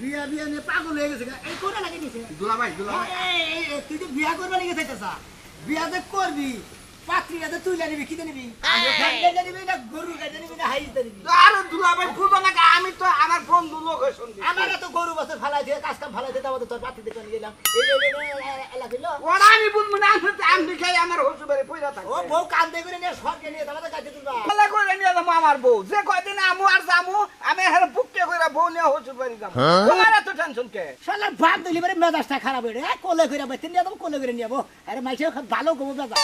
বিয়া বিয়া নিয়ে পাগল হয়ে গেছে এই কোনে লাগে দুলাভাই দুলাভাই এই, এই, এই, তুই যে বিয়া করবা নিয়ে চাইতেছা বিয়া যে করবি পাত্রীটা যে তুই নিবি কি নিবি? গাড়িটা নিবি না গরু গাড়িটা নিবি না হাইটা নিবি? আরে দুলাভাই বুঝো না আমি তো আমার বন্ধু লোক হয়ে শুনছি। আমার তো গরু বছর ফালাই দিয়ে কাজ কাম ফালাই দিয়ে আমাদের তোর পাত্রী দেখে নিয়ে গেলাম দিল ওরা আমি বুঝব না আমি তো আমি খাই আমার হসু বেড়ে পয়সা থাকে ও বউ কান দিয়ে করে নিয়ে সরকে নিয়ে তোমাদের কাছে তুলবা। বলে করে নিয়ে যাব আমার বউ। যে কয়দিন আমু আর জামু আমি হের বুককে করে বউ নিয়ে হসু বাড়ি যাব তোমার এত টেনশন কে? শালার ভাত দিলি পরে মেজাজটা খারাপ হয়ে কোলে করে বেতে নিয়ে যাব কোলে করে নিয়ে আরে মাইসে ভালো গোবর মেজা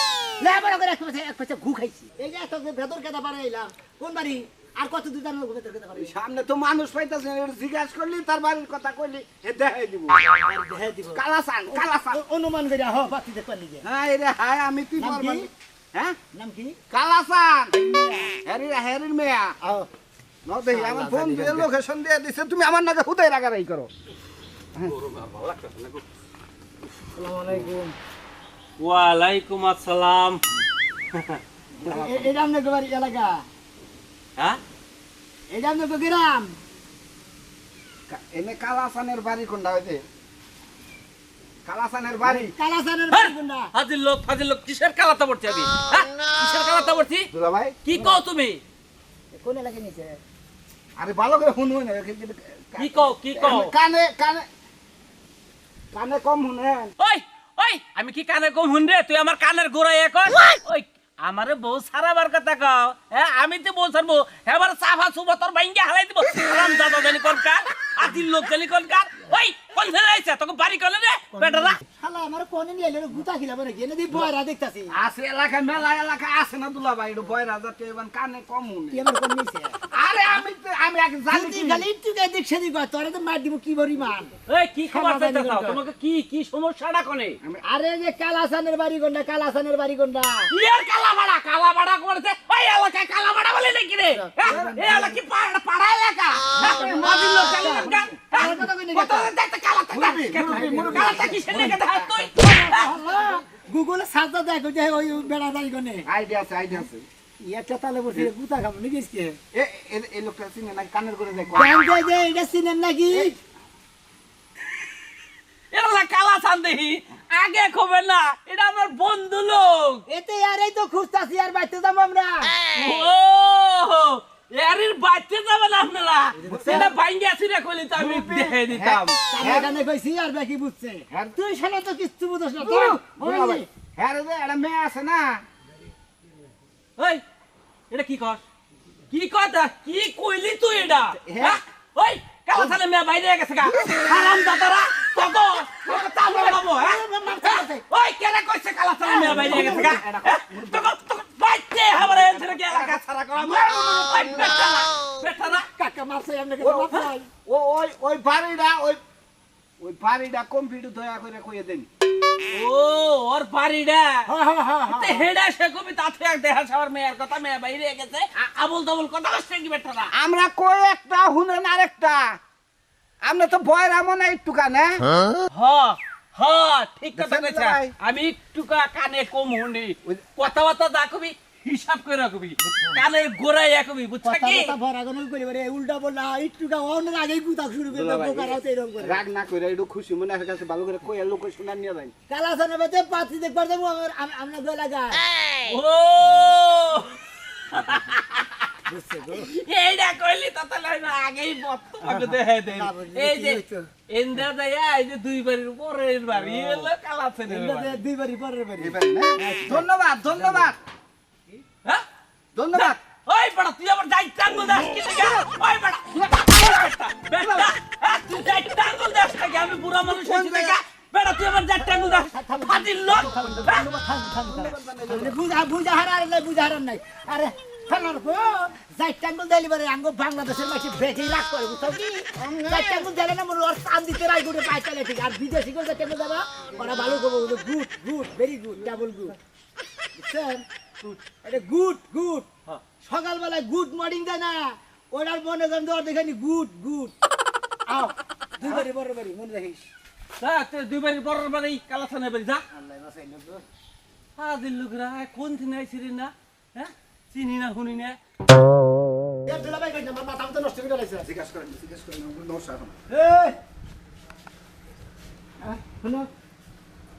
লেবার করে এক পাশে এক পাশে ঘু খাইছি। এই যে একটা ভেতর কেদা পারে এলাম কোন বাড়ি? আর কত দুই জানো ভেতর কেদা পারে সামনে তো মানুষ পাইতেছে জিজ্ঞাসা করলি তার বাড়ির কথা কইলি হে দেখাই দিব। দেখাই দিব। কালাসান কালাসান। অনুমান করে হ পাতি দেখবা নিজে হ্যাঁ রে হায় আমি তুই নাম কি? হ্যাঁ? নাম কি? কালাসান। হ্যারি হ্যারির মেয়া। দেখি আমার কালাসান বন্ধু লোকেশন দিয়ে দিছে তুমি আমার নাকি হুদাই রাগারাই করো। ওয়ালাইকুম আসসালাম। এটা আপনার বাড়ি এলাকা? হ্যাঁ? এটা আপনার গ্রাম? এনে কালাসানের বাড়ি কোনটা কালাসানের বাড়ি। কালাসানের বাড়ি কোনটা? হাজির লোক হাজির লোক কিসের কালাতা পড়ছি আমি হ্যাঁ? কিসের কালাতা পড়ছি দুলা ভাই কি কও তুমি? কোন এলাকা নিছে আরে ভালো করে শুনব না কি কও কি কও? কানে কানে কানে কম শুনেন। ওই ওই আমি কি কানে কম হুন রে? তুই আমার কানের গোড়ায় এখন ওই! আমারে বউ সারাবার কথা কও। হ্যাঁ আমি তো বউ সারবো এবার সাফা সুবা তোর বাইঙ্গে হালাই দিব। আরাম দাদা জানি কোন কার আদিল লোক জানি কোন কার। ওই কোন ফেলে আইছে? তোকে বাড়ি করলে রে বেটারা শালা আমার কোনে নিয়ে এলো গুতা খিলাবে নাকি এনে দি বয়রা দেখতাছি। আছে এলাকা মেলা এলাকা আছে না দুলা ভাই বয় রাজা তে এবার কানে কম শুনে। কি আমার কোন নিছে আরে আমি আমি এক জানি কি। খালি একটু গায়ে দেখছে দি কয় তোরে তো মার দিব কি পরিমাণ? এই কি খবর চাইতে চাও তোমাকে কি কি সমস্যাটা কোনে? আরে যে কালাসানের বাড়ি কোনটা কালাসানের বাড়ি কোনটা কি কালাবাড়া কালাবাড়া করেছে। ওই এলাকায় কালাবাড়া বলে নাকি রে? এই এলাকা কি পাড়া পাড়া এলাকা? লোক জানি কোন কার? আমার কথা কই নি কত দেখতে কালাতা মুরব্বি, মুরব্বি, মুরব্বি। কালাতা কিসের লেগে দেখ তুই? গুগলে সাজা দেখো যে ওই বেড়া বাড়ি কোনে আইডিয়া আছে আইডিয়া আছে। একটা তালে বসে গুতা খাব নাকি এ এ- এই লোকটা চিনে না কানের করে দেখ জানতে যে এটা চিনেন নাকি? এরা কালা সান্দেহি আগে খবর না এটা আমার বন্ধু লোক। এতে আর এই তো খুঁজতাছি আর বাইতে যাব আমরা। ও এরির বাচ্চা যাবেন আপনারা। সেটা ভাঙ্গি আসি রে কইলি আমি দেখে দিতাম। কানে কানে কইছি আর বাকি বুঝছে। হ্যাঁ। তুই শালা তো কিছু বুঝছ না তুই হ্যাঁ রে একটা মেয়ে আছে না এটা কি কর? কি কথা কি কইলি তুই এটা? হ্যাঁ। হ্যাঁ? ওই কালা সালে মেয়ে বাইরে গেছে গা। হারাম দাদারা কত বাবু হ্যাঁ? ওই কেন কইছে কালা মেয়ে বাইরে গেছে গা? হ্যাঁ? তোকে তোকে বাইতে হাবরে এনছে কি এলাকা ছাড়া করা? ওই বেটারা বেটারা কাকা মারছে মারছে। ওই ওই বাড়িটা ওই ওই বাড়িটা কমপ্লিট দয়া করে কইয়ে দেন। ও ওর বাড়িটা। হ্যাঁ হ্যাঁ হ্যাঁ হেডা সে কবি তাতে এক দেহা সবার মেয়ের কথা মেয়ে বাইরে গেছে। আ- আবল কথা কষ্ট কি বেটারা? আমরা কই একটা হুনেন আরেকটা? আমরা তো বয়ের এমন একটু কানে হ হ ঠিক কথা কইছা। আমি একটু কানে কম ওই- কথাবার্তা দা কবি হিসাব করে রাখবি। কানের গোড়ায় কবি বুঝছা কথা কি? কথা ভরা গনল করি বারে উল্টা বললা একটু গা অন্য আগেই গুতা শুরু করে দেবো কারাতে এরকম করে। রাগ না করে একটু খুশি মনে আছে কাছে ভালো করে কই লোক শোনা নিয়ে যাই। পাতি দেখবার দেবো আমরা গো লাগা ও! এইটা কইলি তো তাহলে আগেই বর্তমানে দেখে দেন না এই যে হইতো? এন্দা এই যে দুই বাড়ির উপরের বাড়ি এলো কালা ছেলের দুই বাড়ি পরের বাড়ি। ধন্যবাদ ধন্যবাদ। হ্যাঁ ধন্যবাদ। ওই বড় তুই আবার যাই টাঙ্গুল দাস কি থেকে? ওই বড় বেটা হ্যাঁ, তুই যাই টাঙ্গুল দাস থেকে? আমি বুড়া মানুষ হয়েছি দেখা। বেটা তুই আবার যাই টাঙ্গুল দাস হাজির লোক? বুঝা বুঝা হারার নাই বুঝা হারার নাই। আরে ফেলার গো যাই টাঙ্গুল দিলি বারে আঙ্গো বাংলাদেশের মাসে বেশি রাগ করে বুঝছ কি? যাই টাঙ্গুল দিলে না মোর ওর কাম দিতে রাই গুড়ে পাই চলে ঠিক আর বিদেশি গো যাই টাঙ্গুল দেবা? ওরা ভালো করব good good very good double good বুঝছেন? এটা গুড গুড সকালবেলায় গুড মর্নিং দেয় না। ওনার মনে করেন দেওয়ার দেখানি গুড গুড আও দুই বাড়ি বড় বাড়ি মনে রাখিস? দুই বাড়ির বড় বাড়ি কালাসানের বাড়ি যা। হাজির লোকরা কোন দিন আইছিলি না? হ্যাঁ? চিনি না শুনি না?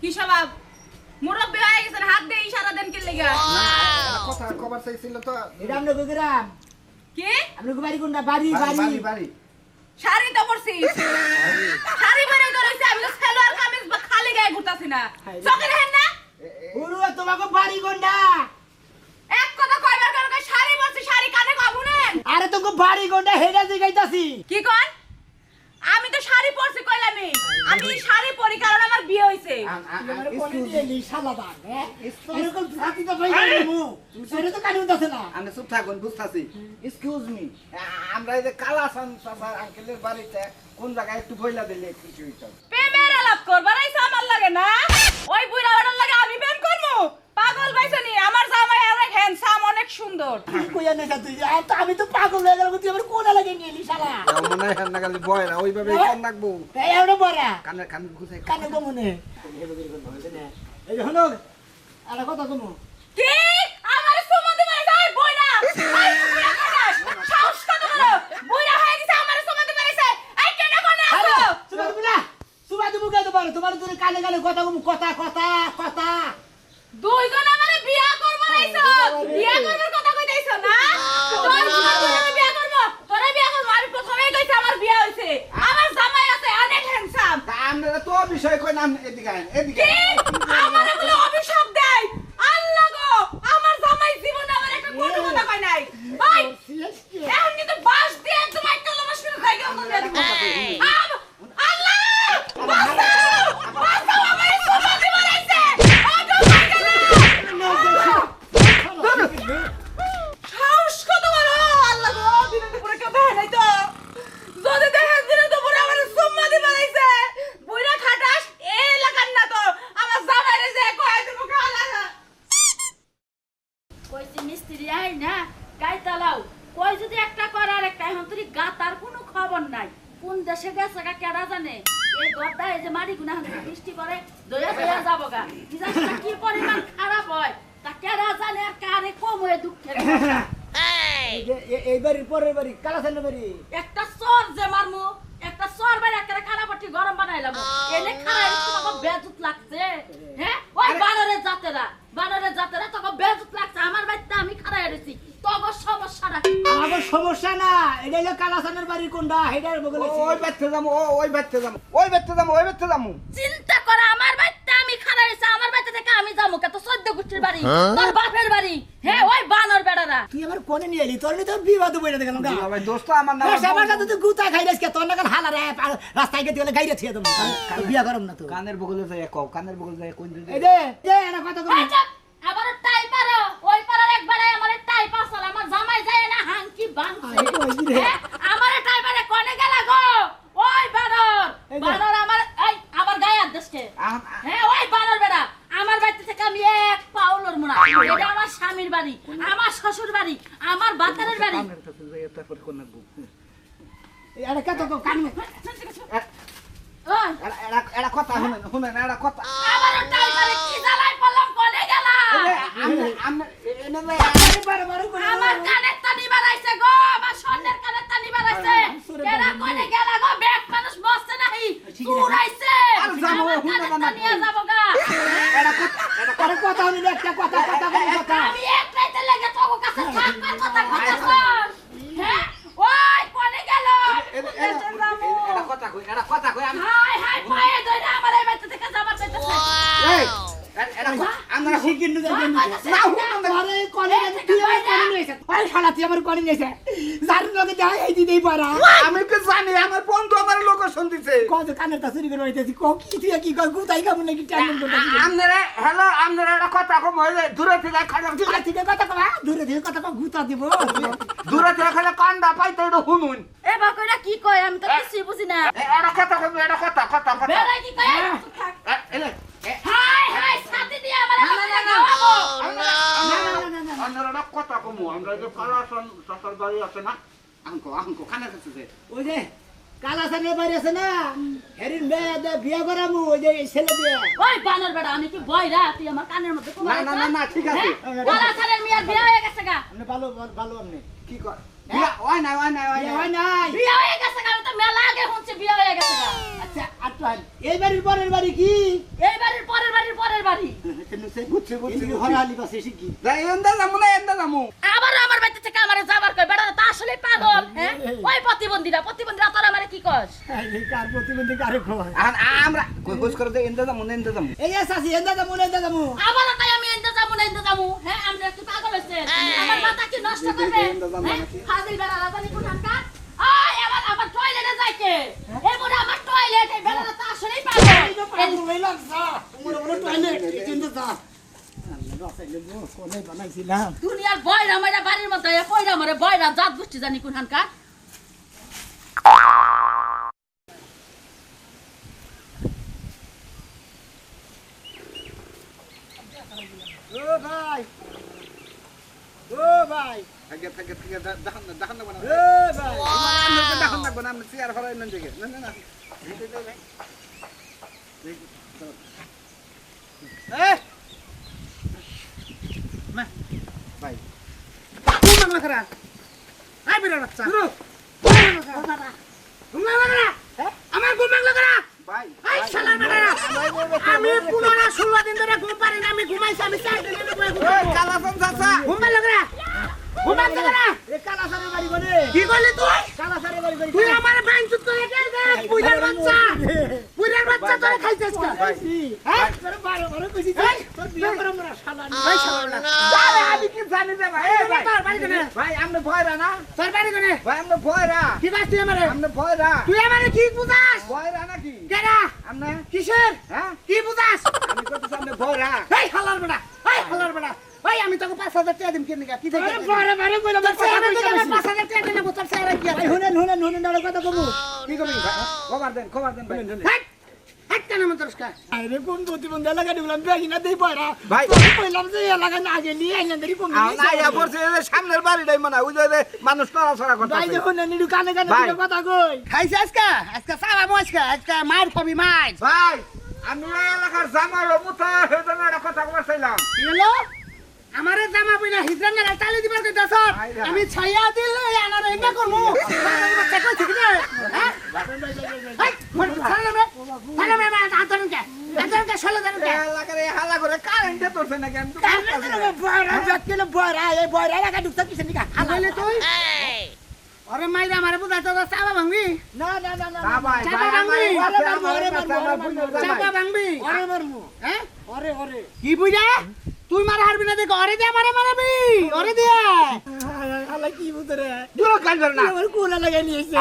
কি স্বভাব? মুরব্বী হয়ে গেছেন হাত দিয়ে ইশারা দেন কি লেগা? কথা কবার চাইছিল তো। এটা আমরা গুগরাম। কি? আমরা বাড়ি কোনটা বাড়ি। বাড়ি বাড়ি। শাড়ি তো পরছি। শাড়ি পরে তো রইছে আমি তো সালোয়ার কামিজ বা খালি গায়ে ঘুরতাছি না। চোখে দেখেন না? উরু তোমাকে বাড়ি কোনটা এক কথা কয়বার করে কয় শাড়ি পরছি শাড়ি কানে কবুনেন আরে তোকে বাড়ি কোনটা হেডা জিগাইতাছি। কি কোন? আমি তো শাড়ি পরছি কইলামি আমি শাড়ি পরি কারণ আমার বিয়ে হইছে। হ্যাঁ? এরকম জাতি তো ভাই মু। সেটা তো কানুন দাছে না। আমি চুপ থাকুন বুঝতেছি। এক্সকিউজ মি আমরা এই যে কালাসান চাচার আঙ্কেলের বাড়িতে কোন জায়গায় একটু বইলা দিলে কিছু হইতাম প্রেমের আলাপ করবার আইসা আমার লাগে না ওই বুড়া ওটার লাগে আমি প্রেম করব পাগল পাইছে নি আমার জামাই অনেক হ্যান্ডসাম অনেক সুন্দর কি কইয়া না তুই আমি তো পাগল হয়ে গেলাম তুই আমার কোনা লাগে নিয়ে লি শালা। মনে হয় না খালি বয়রা ওইভাবে কোন রাখব। এই এওড়ে বড়া কানে কানে ঘুষাই কানে তো মনে এই যে হলো আর কথা কমু কি? আমার যাই সাহস কত বড়? হয়ে গেছে আমার কেন কোনে আছো? পারো তোমার তুমি কানে কানে কথা কমু কথা কথা কথা দুইজন আমারে বিয়া করবার আইছো বিয়া করবার কথা কইতাইছো না তোর সুমতি আমি বিয়া করব তোরে বিয়া করব আমি প্রথমেই কইছি আমার বিয়া হইছে আমার জামাই আছে অনেক হ্যান্ডসাম তা আমরা তো বিষয় কই নাম এদিকে আইন এদিকে কি আমারে বলে অভিশাপ দেয় আল্লাহ গো আমার জামাই জীবনে আমার একটা কোনো কথা কয় নাই ভাই এখন কিন্তু বাস দিয়ে একদম একটা লমাস করে খাই গেল দিয়ে দিব আম- আল্লাহ বাঁচাও! বাঁচাও, আমার সুমতি মারাইছে! ওঠো, ভাই গেলো! সাহস কত বড়! আল্লাহ গো, দিনে দুপুরে কেউ দেখে নাই তো। যদি দেখেন দিনে দুপুরে আমার সুম্মাদি মারাইছে, বুইড়া খাটাস, এ এলাকার না তো। আমার জামাইরে যে কয়ে দিব খালা না। কইছি মিস্ত্রি আই না গাই তালাও কই যদি একটা করার একটা এখন তুই গাতার কোনো খবর নাই কোন দেশে গেছে গা কেডা জানে এই গদা এই যে মারি গুনা হচ্ছে বৃষ্টি করে দয়া দয়া যাব গা ডিজাইনটা কি পরিমাণ খারাপ হয় তা কেডা জানে আর কারে কম হয়ে দুঃখের কথা। এই যে এ- এই বাড়ির পরের বাড়ি কালাসানের বাড়ি একটা সর যে মারমু একটা সর বাইরে একটা কানাপট্টি গরম বানাইলাম এনে খারাপ তোমাকে বেজুত লাগছে হ্যাঁ? ওই বানরের জাতেরা বানরের জাতেরা তোকে বেজুত লাগছে আমার বাড়িতে আমি খারাপ এসেছি তোকে সমস্যাটা? আমার সমস্যা না এটা হলো কালাসানের বাড়ির কোনটা? হেডার বগলে ওই বাচ্চা যাব ওই যাব ওই বাচ্চা যাব ওই বাচ্চা যাব। চিন্তা করা আমার বাড়িতে আমি খারাপ এসেছি আমার বাড়িতে থেকে আমি যাব কত সদ্য গোষ্ঠীর বাড়ি তোর বাপের বাড়ি। হ্যাঁ ওই বানর বেড়ারা। তুই আমার কোনে নিয়ে এলি? তোর তো বিবাদ বইটা দেখলাম গা। ভাই দোস্ত আমার নাম আমার সাথে তুই গুতা খাই রেসকে তোর নাগাল হালা রে রাস্তায় গেতে গেলে গাইরে ছিয়ে দেবো। বিয়া করম না তো। কানের বগলে যায় কও কানের বগলে যায় কোন এই দে দে এটা কথা কম আচ্ছা আবার টাই পারো ওই পারার একবারে আমার টাই পাসল আমার জামাই যায় না হাঙ্কি বাংছে আরে কই রে? হ্যাঁ, আমার টাই পারে কোনে গেল গো ওই বানর এই যে। বানর আমার এই আমার গায়ে আদেশকে হ্যাঁ ওই বানর বেড়া আমার বাড়ি থেকে আমি এক পাউলর মোনা এটা আমার স্বামীর বাড়ি আমার শ্বশুর বাড়ি আমার বাতারের বাড়ি তারপর কোন লাগবো এটা কথা কম কান ওই, এটা কথা শুনেন শুনেন এটা কথা আমার টাই পারে কি জ্বালাই পড়লাম কোনে গেলা বারে বারে করে আমার কানের টানি বাড়াইছে গো আমার স্বর্ণের কানের টানি বাড়াইছে কেডা কোনে গেলা গো ব্যাগ মানুষ বসছে নাহি চুরাইছে আর যাব, আমার হুনা কানের বানা টানি যাব গা আরে কথা হইনি একটা কথা কথা কম কথা আমি এক রাইতে লেগে তোর কাছে থাকবার কথা কইতাছস হ্যাঁ ওই কোনে গেল দেশে যাব। এটা কথা কই এটা কথা কই আমি হাই হাই পায়ে ধরে আমার এই বাড়ি থেকে যাবার চাইতেছে এই এটা আমরা শিখিন नु যাই না হুন না আরে কোনে তুই আমার কোনে নিয়েছে আরে শালা তুই আমার কোনে নিয়েছে যার লগে যা এই পারা আমি কি জানি আমার বন্ধু আমার লোকেশন দিছে। কত কানের তা চুরি করে হইতেছি ক কি তুই কি কই গুতাই কাম নাকি টাইম করতেছি আপনারা হ্যালো আপনারা একটা কথা কম হইলে দূরে থেকে খালি দূরে থেকে কথা কবা দূরে থেকে কথা কম গুতা দিব। দূরে থেকে খালি কান্দা পাইতে এটা শুনুন এ বাকইরা কি কয়? আমি তো কিছুই বুঝি না। এটা কথা কম এটা কথা কথা কথা। বেড়াই কি কয়? এলে হাই হাই সাথে দিয়ে আমার কথা কম যে কালাসন সসার বাড়ি আছে না আঙ্কো আঙ্কো খানা খাচ্ছে যে ওই যে কালাসানের বাড়ি আছে না হেরিন মেয়ে দে বিয়ে করামু ওই যে এই ছেলে দিয়ে। ওই বানর বেড়া আমি কি বয়রা তুই আমার কানের মধ্যে না না না ঠিক আছে। হয়ে? গেছে গা। ভালো ভালো আপনি। কি কর বিয়া ওই নাই ওই নাই ওই বিয়ে নাই। হয় নাই। বিয়ে হয়ে গেছে গা। আচ্ছা আর এই বাড়ির পরের বাড়ি কি? এই বাড়ির পরের বাড়ির পরের বাড়ি। বুঝছি, বুঝছি। হরালি যাই এন্দা যামু না এন্দা যামু আবার আমার বাড়িতে থেকে আমার যাবার কই বেটা তা আসলে পাগল হ্যাঁ? ওই প্রতিবন্ধীরা প্রতিবন্ধীরা তোর আমারে কি কস? এই কার প্রতিবন্ধী কারে খোয়া আমরা কই কইস করে যে এন্দা যামু না এন্দা যামু এই এন্দা যাব না এন্দা যাব। আবার তাই আমি যাব না এনতে যাব। হ্যাঁ আমরা একটু পাগল হইছে আমার মাথা কি নষ্ট করবে? হ্যাঁ ফাজিল বেড়া রাজানি কোনটা আয় আমার আমার টয়লেটে যাইতে এই বড় আমার টয়লেট এই বেড়া তা আসলেই পাগল। এই লাগছা তোমার বড় টয়লেট কিন্তু যা। দুনিয়ার বয়রা মারা বাড়ির মধ্যে কইরা মারে বয়রা জাত গোষ্ঠী জানি কোন হানকা ও ভাই ও ভাই থাকে থাকে দেখান না দেখান না বানা ও ভাই আমরা দেখান না বানা আমরা চেয়ার ফরাই নন জায়গা না না না ভাই কোন করা আই বিরা বাচ্চা আমার ঘুম মাংলা করা ভাই আই শালা বেটা আমি পুনরা ষোলো দিন ধরে ঘুম পারি না আমি ঘুমাইছি আমি চার দিন কালাসন চাচা। ঘুম করে ঘুম ভালো করে এ কালা সারে বাড়ি বনে কি কইলি তুই? কালা সারে বাড়ি বনে তুই আমার বাইন চুত করে দে দে পুইরার বাচ্চা। পুইরার বাচ্চা তোর খাইছিস কা হ্যাঁ? তোর বারো বারো কইছিস তোর বিয়ে করে আমরা শালা। ভাই শালা আরে আমি কি জানি রে ভাই? ভাই তোর বাড়ি কোনে? ভাই আমরা ভয়রা না। তোর বাড়ি কোনে? ভাই আমরা ভয়রা। কি বাস তুই আমারে? আমরা ভয়রা। তুই আমারে কি বুঝাস? ভয়রা নাকি? কেডা আমরা কিসের? হ্যাঁ? কি বুঝাস? আমি কইতেছি আমরা ভয়রা। এই হালার বেটা এই হালার বেটা ওই আমি তোকে পাঁচ হাজার টাকা দিম কেন কি থেকে বারে বারে কইলাম পাঁচ হাজার টাকা দেব তোর চেহারা কি আছে হুনেন হুনেন হুনেন দাঁড়া কথা কমু। কি করবি খবর দেন খবর দেন ভাই। হাট হাট কেন মন তোর কা আরে কোন প্রতিবন্ধ এলাকা দিলাম বেগি না দেই পড়া। ভাই। কইলাম যে এলাকা না গেলি আইনা দেরি কম না ইয়া পড়ছে যে সামনের বাড়িটাই মনে ওই যে মানুষ নড়াচড়া ভাই দেখুন না নিডু কানে কানে কথা কই। খাইছ আজকে? আজকে সারা মজকা আজকে মার খাবি মার ভাই আমি এলাকার কথা বলছিলাম কি হলো? আমারে জামা হিজরা না তালি দিবার কইতাছ? ভাইরা। আমি ছাইয়া দিলে আনার এঙ্গা করমু। বাচ্চা কই ঠিক না হ্যাঁ? হাই মন ছাড়লে মে ছাড়লে মে আতরন কে? আতরন কে সলে দেন কে? এই এলাকার এই হালা করে কারেন্টে তোরছে আমি তো বুঝতাছি ব্যক্তিলে বয়রা এই বয়রা এলাকা ঢুকতে কিসে নিকা? তুই? আরে মাইরা আমারে বুঝাই তো চাবা ভাঙবি? না না না না না। আমার ভাঙবি? কাছে। চাপা ভাঙবি। আরে মারমু। হ্যাঁ? আরে আরে। কি বুঝা? তুই মারা হারবি না দেখো আরে দে মারে মারাবি আরে দে হালা কি বুঝরে দূর না। আমার কোলা লাগাই নিয়েছে।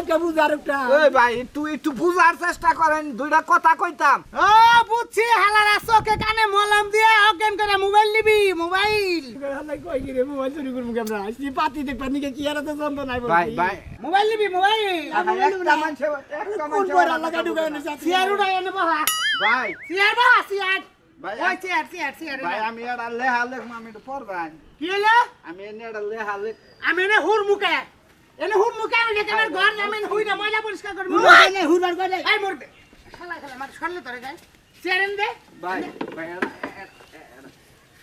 একটা বুঝা একটা। ওই ভাই তুই একটু বুঝার চেষ্টা করেন দুইটা কথা কইতাম। ও বুঝছি হালার চোখে কানে মলম দিয়ে অজ্ঞান করে মোবাইল নিবি মোবাইল। হালাই কই কি রে মোবাইল চুরি করব আমরা আসি পাতি দেখবা? নিকে কি আর তো নাই ভাই ভাই। মোবাইল নিবি মোবাইল। একটা মানুষে একটা কোন লাগা না বহা ভাই। চেয়ার বহা চেয়ার ভাই ওই চেয়ার চেয়ার চেয়ার ভাই আমি এটা লেহা লেখ আমি তো পড়বাই কি হলো আমি এনে এটা লেহা লেখ আমি এনে হুর মুখে। এনে হুর মুখে আমি যেতে আমার ঘর আমি হুই না ময়লা পরিষ্কার করব। নাই হুরবার কই নাই এই মরবে। শালা শালা মার সরলে তোরে গায় চেয়ার এনে দে। ভাই ভাই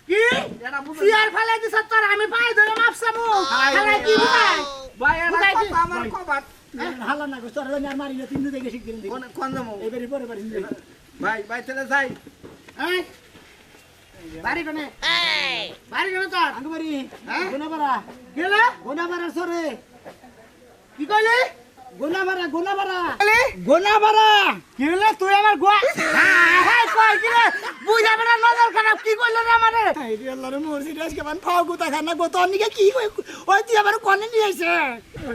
কি? চেয়ার দিছ তোর আমি পাই ধরে মাপসামু শালা কি বুঝাই? ভাই এটা আমার কবার হালা না গোস্ত আর আমি মারি না তিন দিকে শিখিন দিই কোন কোন এবারে পরে পারি ভাই ভাই চলে যাই। এই বাড়ি কোনে? বাড়ি কোনে তোর? আঙ্গু বাড়ি হ্যাঁ? গোনাপাড়া। গেলে? গোনাপাড়া সরে। কি হলো তুই আমার গোয়া হ্যাঁ হ্যাঁ কই কি রে? বুঝা বেড়া নজর খারাপ কি কইলো রে আমারে? এই রে আল্লাহর মুর্শি আজকে ফাও গুতা খানা গোতা নিকে কি কই ওই তুই আবার কোনে নিয়ে আইছে?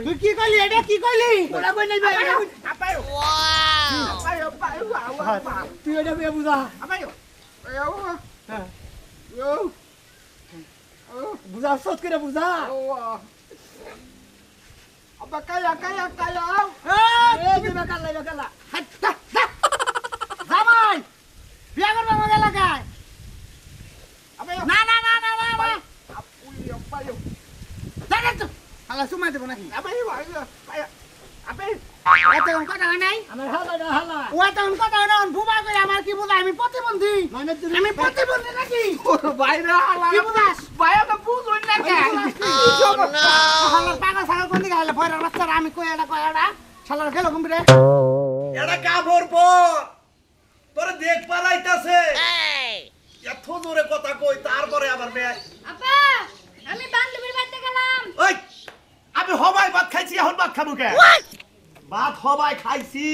তুই কি কইলি? এটা কি কইলি? কই নাই ভাই আপায়ো আপায়ো আপায়ো আপায়ো তুই এটা বুঝা। আপায়ো বুঝা সত করে বুঝা। apa kaya kaya kaya এই তুই বেকার লাই বেকার লা জামাই বিয়া করবা আমাদের এলাকায়। apa না না না না না না। apuyo apayo জানেন তো হালা সুমাই দেবো নাকি? apa yo ayo apa এত কথা হয় নাই আমার হালা না হালা। ও এত কথা হয় না বুবা করে আমার কি বুঝা আমি প্রতিবন্ধী। মানে তুমি আমি প্রতিবন্ধী নাকি? বাইরে হালা। কি বুঝাস বাইরে বুঝুন না কে? হালা পাগল সাগল কোন দিকে হালা ভয়ের বাচ্চারা আমি কই এটা কই এটা? শালার গেল কম্পিউটার এটা কাপড় পর। তোরে দেখ পালাইতাছে। এত জোরে কথা কই তারপরে আবার মেয়ে। আপা আমি বান্ধবীর বাড়িতে গেলাম। ওই আমি হবাই ভাত খাইছি এখন ভাত খাব কে? ভাত হবাই খাইছি।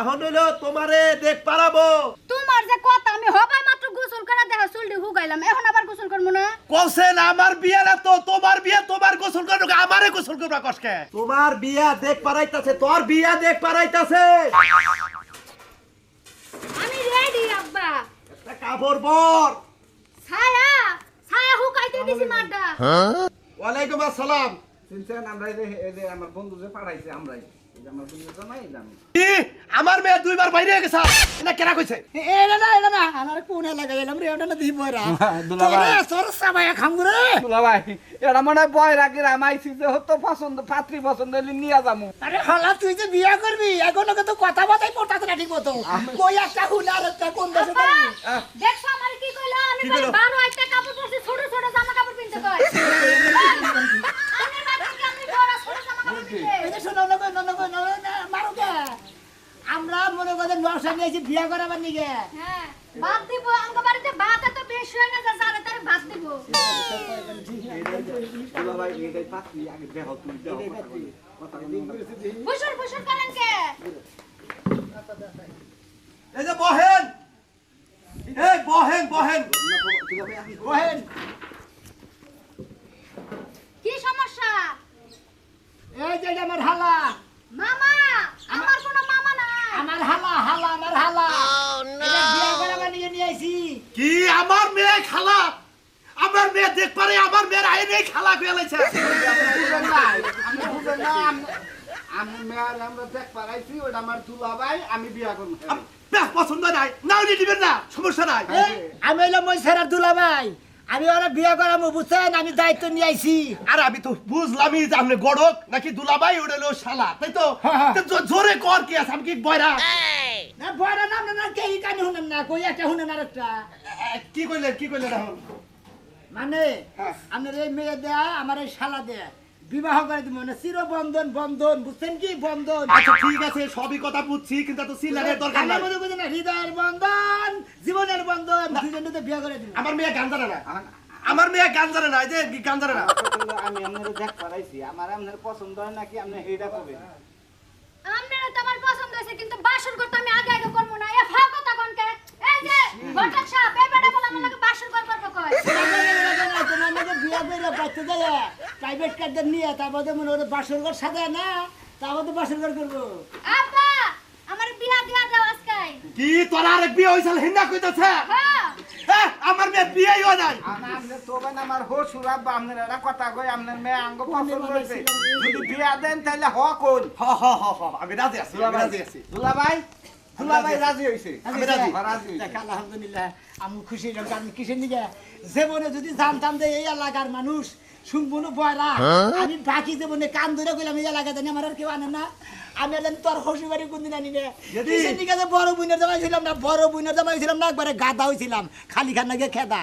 এখন হইল তোমারে দেখ পারাবো। তোমার যে কথা আমি হবাই মাত্র গোসল করে দেখা চুলটি হুগাইলাম এখন আবার গোসল করব না? কসেন আমার বিয়ে না তো তোমার বিয়ে তোমার গোসল করো আমারে গোসল করবা কসকে? তোমার বিয়া দেখ পারাইতাছে তোর বিয়া দেখ পারাইতাছে। আমি রেডি আব্বা। একটা কাপড় পর। ছায়া ছায়া হুকাইতে দিছি মাড্ডা ওয়ালাইকুম আসসালাম। চিনছেন আমরা এই যে- এই যে আমার বন্ধু যে পাঠাইছে আমরাই। আমার মেয়ে দুইবার বাইরে গেছে এটা কেনা কইছে এটা না এটা না আমার কোন এলাকা গেলাম রে ওটা না দিব রা দুলাভাই। তোরে সর সাবায়া খাম রে দুলা ভাই এটা মনে বয় রাখি রামাইছি যে হতো পছন্দ পাত্রী পছন্দ হলে নিয়ে যাব আরে হালা তুই যে বিয়া করবি এখন ওকে তো কথা বাতাই পটাতে না ঠিক মতো কই একটা হুন আর একটা কোন দেশে যাবি? দেখছ আমার কি কইলো আমি কি বলি কইলো? বারো একটা কাপড় পরছি ছোট ছোট জামা কাপড় পিনতে কয় মারো কে আমরা মনে নশা নিয়েছি বিয়া করাবার হ্যাঁ ভাত দিব আঙ্গ বাড়িতে ভাত এত বেশি হয় না যে যারে তারে ভাত দিব। দুলা ভাই এটাই পাত্রী আগে দেহ তুই দেহ কথা বলি বুসুর বুসুর করেন কে? এই যে বহেন! এই বহেন বহেন! দুলা ভাই আমি বহেন! কি সমস্যা? এই যে এটা আমার হালা! মামা আমার কোনো মামা নাই। আমার হালা হালা আমার হালা এটা বিয়া নিয়ে আইছি। কি আমার মেয়ে খালা? আমার মেয়ে দেখ পারে আমার মেয়ের আইনে খালা কইয়া লাইছে। আমি বুঝেন না আমি- আমি আমরা দেখ পারাইছি ওটা আমার দুলা ভাই আমি বিয়া করব। পছন্দ নাই নাও নিয়ে দিবেন না সমস্যা নাই। আমি হইলাম মই সেরার দুলা ভাই। আমি ওরা বিয়ে করামু বুঝছেন? আমি দায়িত্ব নিয়ে আইছি। আর আমি তো বুঝলামই যে আপনি গড়ক নাকি দুলাবাই উড়েলো শালা তাই তো? হ্যাঁ, হ্যাঁ। তো জোরে কর কি আছে? আমি কি বয়রা? না বয়রা নাম না কে কানি হুনেন না কই একটা হুনেন আর একটা কি কইলেন কি কইলেন মানে আপনার এই মেয়ে দেয়া আমার এই শালা দেয়া। বিবাহ করে দিব মানে চির বন্ধন বন্ধন বুঝছেন কি? বন্ধন। আচ্ছা ঠিক আছে সবই কথা বুঝছি কিন্তু তো সিলারের দরকার নাই। মনে করছে না হৃদয়ের বন্ধন জীবনের বন্ধন। দুজনে তো বিয়ে করে দিব। আমার মেয়ে গান জানে না। আমার মেয়ে গান জানে না এই যে গান জানে না। আমি আপনার দেখ পারাইছি আমার আপনার পছন্দ হয় নাকি আপনি সেইটা করবেন? আপনারা তো আমার পছন্দ হয়েছে কিন্তু বাসন করতে আমি আগে আগে করব না এ ফাও কথা কোনকে এই যে ঘটক সাহেব এই বেটা বলে আমার লাগে বাসর করব কয় তোমার নাকি বিয়ে করে বাচ্চা দেয় প্রাইভেট কার্ডের নিয়ে তারপরে মনে হলো বাসর ঘর সাজায় না তারপর তো বাসর ঘর করব আব্বা আমার বিয়া দিয়া দাও আজকে কি তোর আরেক বিয়ে হইছিল হিন্দা কইতাছে হ্যাঁ হ্যাঁ আমার মেয়ে বিয়েই হয় নাই আপনার তো বেন আমার হসুর আব্বা আপনার একটা কথা কই আপনার মেয়ে আঙ্গ পছন্দ হয়েছে যদি বিয়া দেন তাহলে হ কোন হ হ হ হ আমি রাজি আছি রাজি আছি দুলা ভাই আমি রাজি। রাজি। হইছে। দেখ, আলহামদুলিল্লাহ আমি খুশি হলাম কিসের নিকে জীবনে যদি জানতাম যে এই এলাকার মানুষ শুনব বয়রা আমি বাকি জীবনে কান ধরে গেলাম এই এলাকা জানি আমার আর কেউ আনে না। আমি আর জানি তোর হসি বাড়ি কোনদিন আনি না। বড় বুনের জামাই ছিলাম না? বড় বুনের জামাই ছিলাম না? একবারে গাদা হয়েছিলাম খালি খান নাকি খেদা।